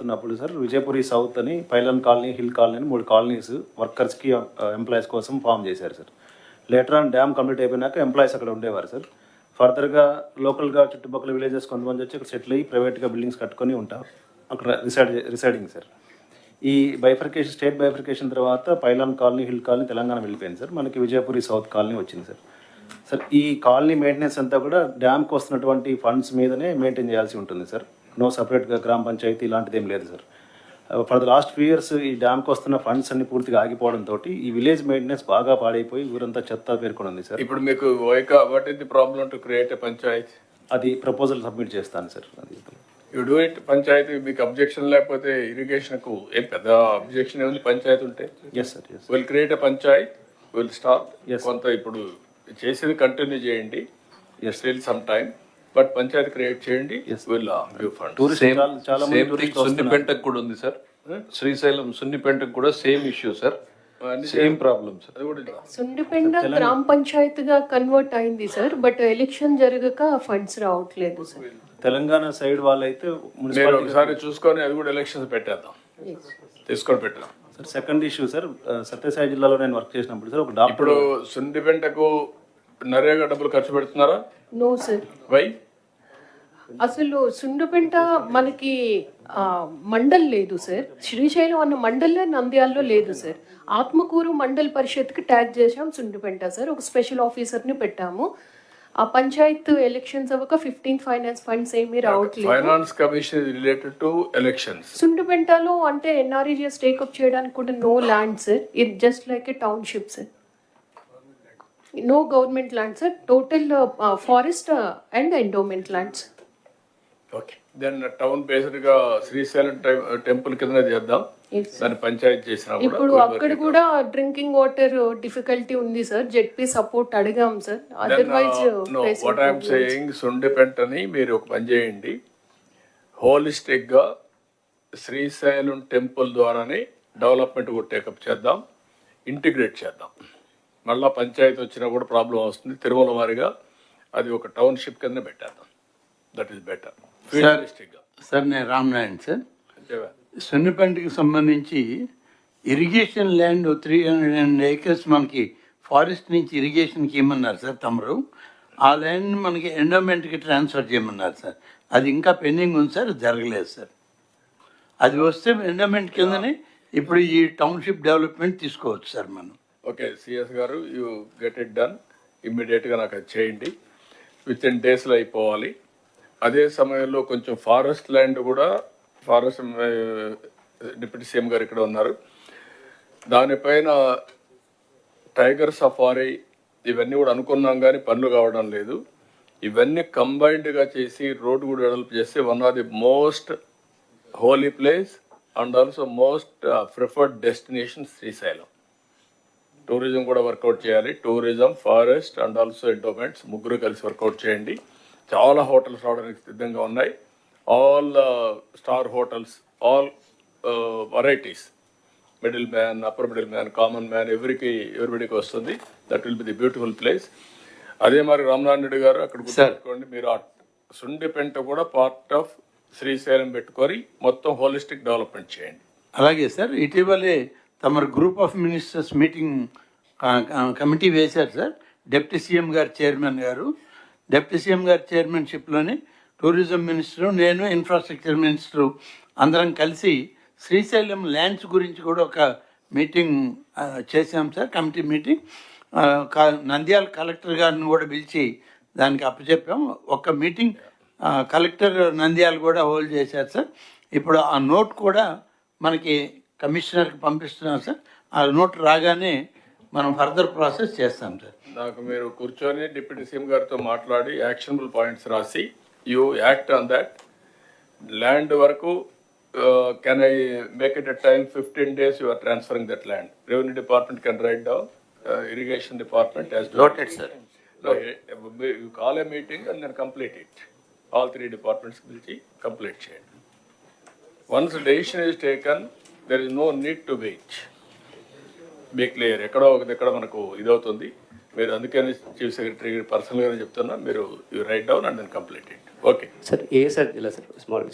మాట్లాడుతున్నప్పుడు sir Vijayapuri south అని పైలన్ colony hill colony అని మూడు కాలనీస్ వర్కర్స్కి ఎంప్లాయీస్ కోసం ఫామ్ చేశారు sir. Later on dam complete అయిపోయినాక ఎంప్లాయీస్ అక్కడ ఉండేవారు సార్. ఫర్దర్గా లోకల్గా చుట్టుపక్కల విలేజెస్ కొంతమంది వచ్చి అక్కడ సెటిల్ అయ్యి ప్రైవేట్గా బిల్డింగ్స్ కట్టుకొని ఉంటారు అక్కడ రిసైడ్ రిసైడింగ్ సార్. ఈ బైఫర్కేషన్ స్టేట్ బైఫర్కేషన్ తర్వాత pylon colony hill colony Telangana వెళ్ళిపోయింది సార్. మనకి విజయపురి సౌత్ కాలనీ వచ్చింది సార్. సార్ ఈ కాలనీ మెయింటెనెన్స్ అంతా కూడా డ్యామ్కి వస్తున్నటువంటి ఫండ్స్ మీదనే మెయింటైన్ చేయాల్సి ఉంటుంది సార్. నో సపరేట్గా గ్రామ పంచాయతీ ఇలాంటిది ఏం లేదు sir for the last few years ఈ డ్యామ్కి వస్తున్న ఫండ్స్ అన్ని పూర్తిగా ఆగిపోవడంతో ఈ విలేజ్ మెయింటెనెన్స్ బాగా పాడైపోయి ఊరంతా చెత్త పేర్కొని ఉంది సార్ ఇప్పుడు మీకు what is the problem to create panchayat? అది ప్రపోజల్ సబ్మిట్ చేస్తాను సార్ అది యూ డూ ఇట్ పంచాయతీ మీకు అబ్జెక్షన్ లేకపోతే ఇరిగేషన్కు ఏం పెద్ద అబ్జెక్షన్ ఏముంది పంచాయతీ ఉంటే? Yes sir will create a panchayat will start కొంత ఇప్పుడు చేసేది కంటిన్యూ చేయండి. స్టిల్ సమ్ టైం బట్ పంచాయతీ క్రియేట్ చేయండి. టూరిస్ట్ సున్నిపెంటకు కూడా ఉంది సార్ శ్రీశైలం సున్నిపెంటకు కూడా same issue sir same problem sir అది కూడా సుండిపెండ గ్రామ పంచాయతీగా కన్వర్ట్ అయింది సార్ బట్ ఎలక్షన్ జరగక ఫండ్స్ రావట్లేదు సార్ తెలంగాణ సైడ్ వాళ్ళైతే మీరు ఒకసారి చూసుకొని అది కూడా ఎలక్షన్స్ పెట్టేద్దాం. తీసుకొని పెట్టాం sir second issue sir Satyasai జిల్లాలో నేను వర్క్ చేసినప్పుడు సార్ ఒక డాక్టర్ ఇప్పుడు సుండిపెంటకు నరేగా డబ్బులు ఖర్చు పెడుతున్నారా? No sir. వై? అసలు సుండుపెంట మనకి మండల్ లేదు సార్. శ్రీశైలం అన్న మండలే నంద్యాలలో లేదు సార్. ఆత్మకూరు మండల్ పరిషత్కి ట్యాగ్ చేసాం సుండుపెంట సార్. ఒక స్పెషల్ ఆఫీసర్ని పెట్టాము. ఆ పంచాయత్ ఎలక్షన్స్ అవ్వక ఫిఫ్టీన్ ఫైనాన్స్ ఫండ్స్ ఏమీ రావట్లేదు. Finance commission related to elections సుండుపెంటలో అంటే ఎన్ఆర్ఈజిఎస్ టేకప్ చేయడానికి కూడా no land sir it just like a township sir no government land sir total forest and endowment lands okay then town బేస్డ్గా Srisailam temple కింద చేద్దాం. దాన్ని పంచాయతీ చేసినా కూడా ఇప్పుడు అక్కడ కూడా డ్రింకింగ్ వాటర్ డిఫికల్టీ ఉంది సార్ జెడ్పీ సపోర్ట్ అడిగాం sir otherwise what I'm saying సుండిపెంటని మీరు ఒక పని చేయండి. హోలిస్టిక్గా శ్రీశైలం టెంపుల్ ద్వారానే డెవలప్మెంట్ కూడా టేకప్ చేద్దాం. ఇంటిగ్రేట్ చేద్దాం. మళ్ళా పంచాయతీ వచ్చినా కూడా ప్రాబ్లం వస్తుంది. తిరుమల వారిగా అది ఒక టౌన్షిప్ కింద పెట్టేద్దాం. దట్ ఈస్ బెటర్ ఫీడలిస్టిక్గా. సార్ నేను రామనారాయణ సార్. అంతేవా? సొన్నిపంటకి సంబంధించి irrigation land three hundred and acres మనకి ఫారెస్ట్ నుంచి ఇరిగేషన్కి ఇమ్మన్నారు సార్ తమరు ఆ ల్యాండ్ మనకి ఎండోమెంట్కి ట్రాన్స్ఫర్ చేయమన్నారు సార్. అది ఇంకా పెండింగ్ ఉంది సార్ జరగలేదు సార్. అది వస్తే ఎండోమెంట్ కిందనే ఇప్పుడు ఈ టౌన్షిప్ డెవలప్మెంట్ తీసుకోవచ్చు సార్ మనం. ఓకే సిఎస్ గారు యూ గెట్ ఇట్ డన్ ఇమ్మీడియట్గా నాకు అది చేయండి. విత్ ఇన్ డేస్లో అయిపోవాలి. అదే సమయంలో కొంచెం ఫారెస్ట్ ల్యాండ్ కూడా ఫారెస్ట్ డిప్యూటీ సీఎం గారు ఇక్కడ ఉన్నారు. దానిపైన టైగర్ సఫారీ ఇవన్నీ కూడా అనుకున్నాం కానీ పనులు కావడం లేదు. ఇవన్నీ కంబైన్డ్గా చేసి రోడ్ కూడా డెవలప్ చేస్తే one of the most holy place and also most preferred destination Srisailam. Tourism కూడా వర్కౌట్ చేయాలి. Tourism forest and also endowments ముగ్గురు కలిసి వర్కౌట్ చేయండి. చాలా హోటల్స్ రావడానికి సిద్ధంగా ఉన్నాయి. All star hotels all varieties middle man upper middle man common man ఎవరికి ఎవరిబడికి వస్తుంది. That will be the beautiful place అదే మరి రామనారాయణ రెడ్డి గారు అక్కడ గుర్తుపెట్టుకోండి మీరు ఆ సుండిపెంట కూడా పార్ట్ ఆఫ్ శ్రీశైలం పెట్టుకొని మొత్తం హోలిస్టిక్ డెవలప్మెంట్ చేయండి. అలాగే సార్ ఇటీవలే తమరు group of ministers meeting committee వేశారు సార్. డిప్యూటీ సీఎం గారు చైర్మన్ గారు. డిప్యూటీ సీఎం గారు చైర్మన్షిప్లోని టూరిజం మినిస్టరు నేను ఇన్ఫ్రాస్ట్రక్చర్ మినిస్టరు అందరం కలిసి శ్రీశైలం ల్యాండ్స్ గురించి కూడా ఒక మీటింగ్ చేసాం చేశాం సార్ కమిటీ మీటింగ్. క- నంద్యాల కలెక్టర్ గారిని కూడా పిలిచి దానికి అప్పచెప్పాం. ఒక మీటింగ్ కలెక్టర్ నంద్యాల కూడా హోల్డ్ చేశారు సార్. ఇప్పుడు ఆ నోట్ కూడా మనకి కమిషనర్కి పంపిస్తున్నాం సార్. ఆ నోట్ రాగానే మనం ఫర్దర్ ప్రాసెస్ చేస్తాం సార్. నాకు మీరు కూర్చొని డిప్యూటీ సీఎం గారితో మాట్లాడి యాక్షనబుల్ పాయింట్స్ రాసి you act on that. Land వరకు can I make it a time fifteen days you are transferring that land revenue department can write down irrigation department. You call a meeting and then complete it all three departments పిలిచి complete చేయండి once decision is taken there is no need to wait be clear ఎక్కడో ఒక దగ్గర మనకు ఇదవుతుంది. మీరు అందుకని chief secretary పర్సనల్గానే చెప్తున్నా. మీరు you write down and then complete it okay sir A sir ఇలా sir small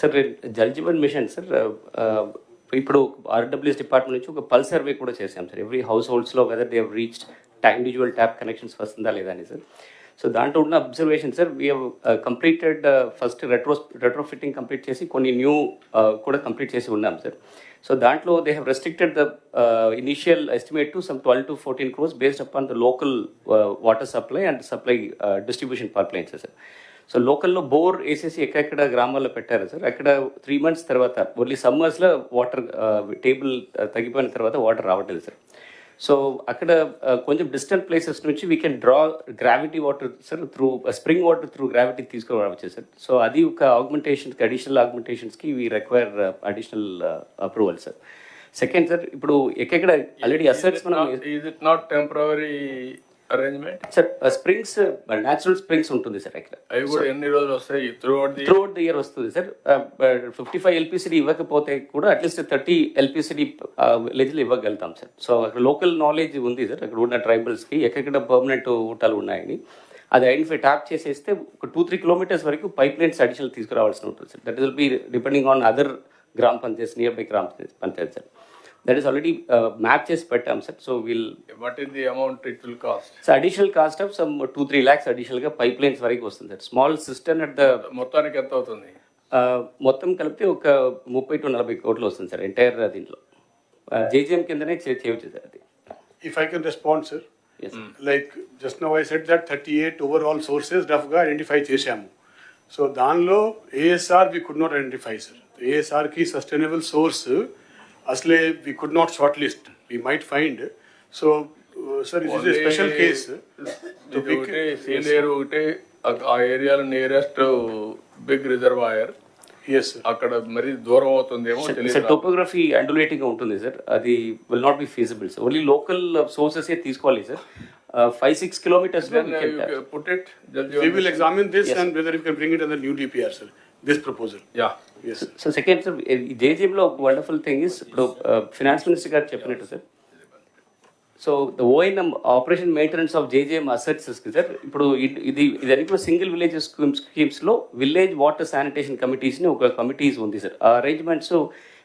sir Jal Jeevan mission sir ఇప్పుడు ఆర్డబ్ల్యూఎస్ డిపార్ట్మెంట్ నుంచి ఒక పల్ సర్వే కూడా చేసాం sir every house హోల్డ్స్లో whether they reached individual tap connections వస్తుందా లేదా అని సార్ సో దాంట్లో ఉన్న observation sir we completed first retro retro fitting complete చేసి కొన్ని న్యూ కూడా కంప్లీట్ చేసి ఉన్నాం సార్ సో దాంట్లో they have restricted the initial estimate to some twelve to fourteen crores based upon the local water supply and supply distribution pipe lines sir so లోకల్లో bore వేసేసి ఎక్కడెక్కడ గ్రామాల్లో పెట్టారు సార్ అక్కడ త్రీ మంత్స్ తర్వాత only సమ్మర్స్లో water table తగ్గిపోయిన తర్వాత వాటర్ రావట్లేదు సార్ సో అక్కడ uh, కొంచెం డిస్టెంట్ ప్లేసెస్ నుంచి we can draw gravity water sir through spring water through gravity తీసుకురావచ్చు సార్ సో అది ఒక ఆగ్మెంటేషన్స్కి additional ఆగ్మెంటేషన్స్కి we require additional approval sir second sir ఇప్పుడు ఎక్కడెక్కడ ఆల్రెడీ అసెట్స్ మనం it not temporary arrangement sir springs natural springs ఉంటుంది sir అక్కడ అవి కూడా ఎన్ని రోజులు వస్తాయి? Throughout the throughout the year వస్తుంది సార్ ఫిఫ్టీ ఫైవ్ ఎల్పిసిడి ఇవ్వకపోతే కూడా అట్లీస్ట్ థర్టీ ఎల్పిసిడి విలేజ్లు ఇవ్వగలుగుతాం సార్ సో అక్కడ లోకల్ నాలెడ్జ్ ఉంది సార్ అక్కడ ఉన్న ట్రైబల్స్కి ఎక్కడెక్కడ పర్మనెంట్ ఊటాలు ఉన్నాయని. అది ఐడెంటిఫై ట్యాప్ చేసేస్తే ఒక టూ త్రీ కిలోమీటర్స్ వరకు పైప్ లైన్స్ అడిషనల్ తీసుకురావాల్సి ఉంటుంది sir that will be depending on other గ్రామ పంచాయత్ నియర్ బై గ్రామ panchayat sir that is already map చేసి పెట్టాం sir so will what is the amount it will cost so additional cost of some two three lakhs అడిషనల్గా pipe lines వరకు వస్తుంది sir small system at the మొత్తానికి ఎంత అవుతుంది? ఆ, మొత్తం కలిపితే ఒక ముప్పై టు నలభై కోట్లు వస్తుంది సార్ ఎంటైర్ దీంట్లో. జేజీఎం కిందనే చే- చేయవచ్చు సార్ అది. If I can respond, sir. Yes. Like just now I said that 38 overall sources రఫ్గా ఐడెంటిఫై చేశాము. సో దానిలో ASR we could not identify sir ఏఎస్ఆర్కి sustainable source అసలే we could not short list we might find so sir it is a special case ఇది ఒకటి సీలేరు ఒకటి ఆ- ఆ ఏరియాలో nearest big reservoir yes sir అక్కడ మరి దూరం అవుతుందేమో సార్ తెలియదు టోపోగ్రఫీ అండులేటింగ్ ఉంటుంది సార్ అది will not be feasible sir only local sources తీసుకోవాలి sir five six kilometers put it we will examine this and whether you can bring it in the new DPR, sir. This proposal. Yeah. So second sir జేజీఎంలో ఒక wonderful thing is ఇప్పుడు finance minister గారు చెప్పినట్టు sir so the ONM operation maintenance of JJM assets sir ఇప్పుడు ఇది- ఇది ఇదన్నీ కూడా single village schemes స్కీమ్స్లో విలేజ్ వాటర్ శానిటేషన్ కమిటీస్ని ఒక కమిటీస్ ఉంది సార్ ఆ arrangements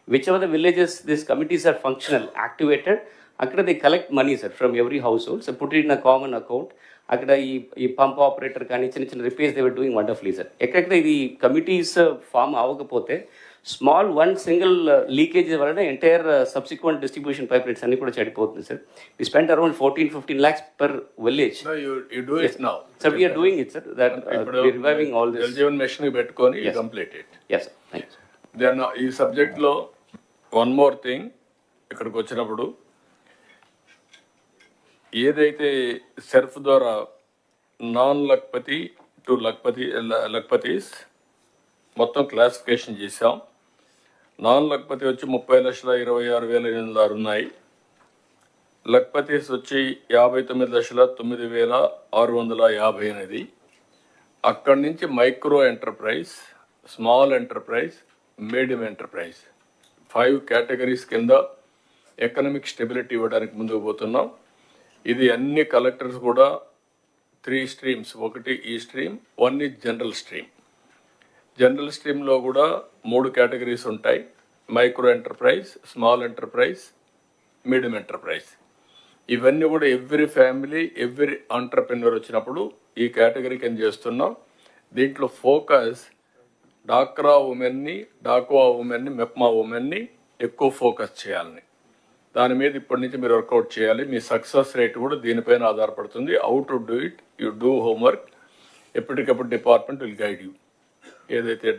which of the villages this committees are functional activated అక్కడ they collect money sir from every house hold so put in a common account అక్కడ ఈ ఈ pump operator కానీ చిన్న చిన్న repairs they're doing wonderfully sir ఎక్కడెక్కడ ఇది committees form అవ్వకపోతే స్మాల్ వన్ సింగిల్ లీకేజ్ వలన entire subsequent distribution pipe lines అన్ని కూడా చెడిపోతుంది sir we spend around fourteen fifteen lakhs per village sir we are doing it sir that reviving all this mission పెట్టుకొని complete it yes then ఈ సబ్జెక్ట్లో one more thing ఇక్కడికి వచ్చినప్పుడు ఏదైతే సెర్ఫ్ ద్వారా నాన్ లక్పతి టు లక్పతి లక్పతీస్ మొత్తం క్లాసిఫికేషన్ చేసాం నాన్ లక్పతి వచ్చి ముప్పై లక్షల ఇరవై ఆరు వేల ఎనిమిది వందల ఆరు ఉన్నాయి. లక్పతీస్ వచ్చి యాభై తొమ్మిది లక్షల తొమ్మిది వేల ఆరు వందల యాభై ఎనిమిది. అక్కడి నుంచి micro enterprise small enterprise medium enterprise. Five categories కింద ఎకనమిక్ స్టెబిలిటీ ఇవ్వడానికి ముందుకు పోతున్నాం. ఇది అన్ని కలెక్టర్స్ కూడా త్రీ స్ట్రీమ్స్. ఒకటి ఈ stream one is general stream. General స్ట్రీమ్లో కూడా మూడు కేటగిరీస్ ఉంటాయి. Micro enterprise small enterprise medium enterprise. ఇవన్నీ కూడా ఎవ్రీ ఫ్యామిలీ ఎవ్రీ ఆంటర్ప్రినర్ వచ్చినప్పుడు ఈ కేటగిరీ కింద చేస్తున్నాం. దీంట్లో ఫోకస్ డాక్రా ఉమెన్ని డాక్వా ఉమెన్ని మెప్మా ఉమెన్ని ఎక్కువ ఫోకస్ చేయాలని. దాని మీద ఇప్పటి నుంచి మీరు వర్కౌట్ చేయాలి. మీ సక్సెస్ రేట్ కూడా దీనిపైన ఆధారపడుతుంది. How to do it you do homework ఎప్పటికప్పుడు డిపార్ట్మెంట్ విల్ గైడ్ యూ ఏదైతే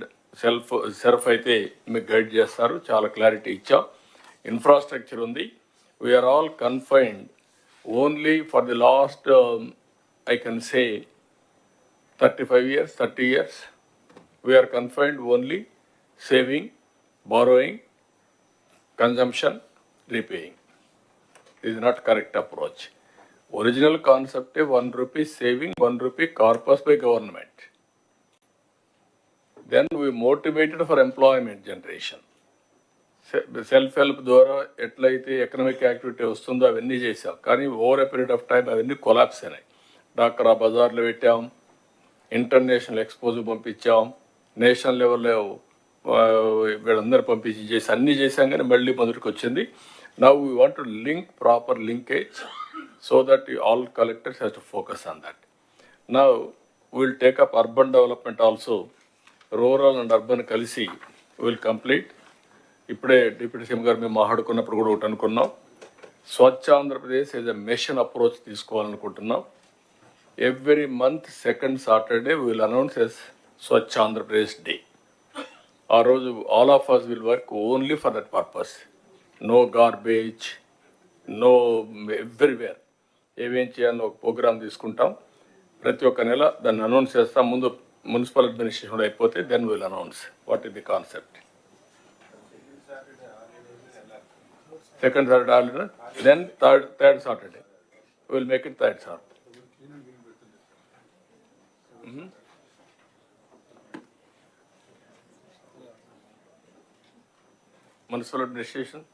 సెల్ఫ్ సెల్ఫ్ అయితే మీకు గైడ్ చేస్తారు చాలా క్లారిటీ ఇచ్చాం. ఇన్ఫ్రాస్ట్రక్చర్ ఉంది. We are all confined only for the last I can say thirty five years thirty years we are confined only saving borrowing consumption repaying is not correct approach original కాన్సెప్టే one rupee saving one rupee corpus by government then we motivated for employment generation self help ద్వారా ఎట్లయితే economic activity వస్తుందో అవన్నీ చేశాం. కానీ over a period of time అవన్నీ collapse అయినాయి. డాక్రా బజార్లు పెట్టాం ఇంటర్నేషనల్ ఎక్స్పోజ్ పంపించాం నేషనల్ లెవెల్లో వీళ్ళందరూ పంపించి చేసి అన్నీ చేశాం కానీ మళ్ళీ మొదటికి వచ్చింది now we want to link proper linkage so that all collectors has to focus on that now will take up urban development also rural and urban కలిసి విల్ కంప్లీట్ ఇప్పుడే డిప్యూటీ సీఎం గారు మేము మాట్లాడుకున్నప్పుడు కూడా ఒకటి అనుకున్నాం. Swachh Andhra Pradesh as a mission approach తీసుకోవాలనుకుంటున్నాం. Every month second Saturday will announce as Swachh Andhra Pradesh day ఆ రోజు all of us will work only for that purpose no garbage no everywhere ఏమేం చేయాలని ఒక programme తీసుకుంటాం. ప్రతి ఒక్క నెల దాన్ని అనౌన్స్ చేస్తాం. ముందు మున్సిపల్ అడ్మినిస్ట్రేషన్ అయిపోతే then will announce what is the concept second Saturday holiday then third third Saturday will make it third Saturday municipal administration.